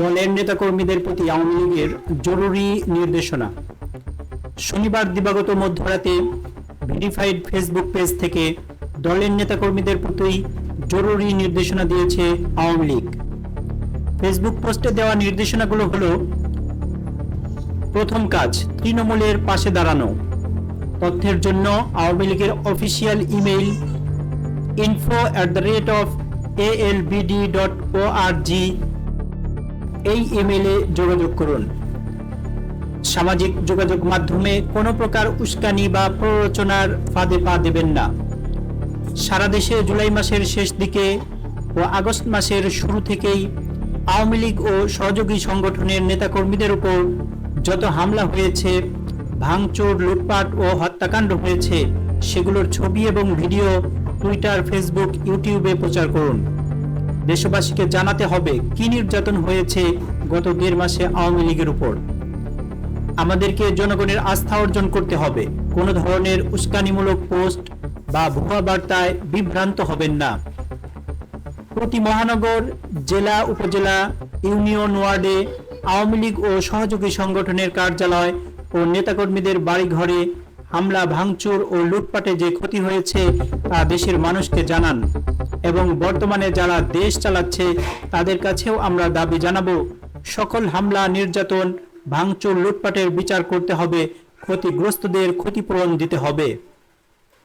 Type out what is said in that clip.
দলের নেতাকর্মীদের প্রতি আওয়ামী লীগের জরুরি নির্দেশনা। শনিবার দিবাগত মধ্যরাতে ভেরিফাইড ফেসবুক পেজ থেকে দলের নেতাকর্মীদের প্রতি জরুরি নির্দেশনা দিয়েছে আওয়ামী লীগ। ফেসবুক পোস্টে দেওয়া নির্দেশনাগুলো হলো, প্রথম কাজ, তৃণমূলের পাশে দাঁড়ানো। তথ্যের জন্য আওয়ামী লীগের official email info at the rate of ALBD dot o এই ইমেইলে যোগাযোগ করুন। সামাজিক যোগাযোগ মাধ্যমে কোনো প্রকার উস্কানি বা প্ররোচনার ফাঁদে পা দেবেন না। সারা দেশে জুলাই মাসের শেষ দিকে ও আগস্ট মাসের শুরু থেকেই আওয়ামী লীগ ও সহযোগী সংগঠনের নেতাকর্মীদের উপর যত হামলা হয়েছে, ভাঙচুর, লুটপাট ও হত্যাকাণ্ড হয়েছে, সেগুলোর ছবি এবং ভিডিও টুইটার, ফেসবুক, ইউটিউবে প্রচার করুন। দেশবাসীকে জানাতে হবে কি নির্যাতন হয়েছে গত দেড় মাসে আওয়ামী লীগের উপর। আমাদেরকে জনগণের আস্থা অর্জন করতে হবে। কোনো ধরনের উস্কানিমূলক পোস্ট বা ভুয়া বার্তায় বিভ্রান্ত হবেন না। প্রতি মহানগর, জেলা, উপজেলা, ইউনিয়ন ওয়ার্ডে আওয়ামী লীগ ও সহযোগী সংগঠনের কার্যালয় ও নেতাকর্মীদের বাড়িঘরে হামলা, ভাঙচুর ও লুটপাটে যে ক্ষতি হয়েছে তা দেশের মানুষকে জানান। এবং বর্তমানে যারা দেশ চালাচ্ছে, তাদের কাছেও আমরা দাবি জানাব, সকল হামলা, নির্যাতন, ভাঙচুর, লুটপাটের বিচার করতে হবে, ক্ষতিগ্রস্তদের ক্ষতিপূরণ দিতে হবে।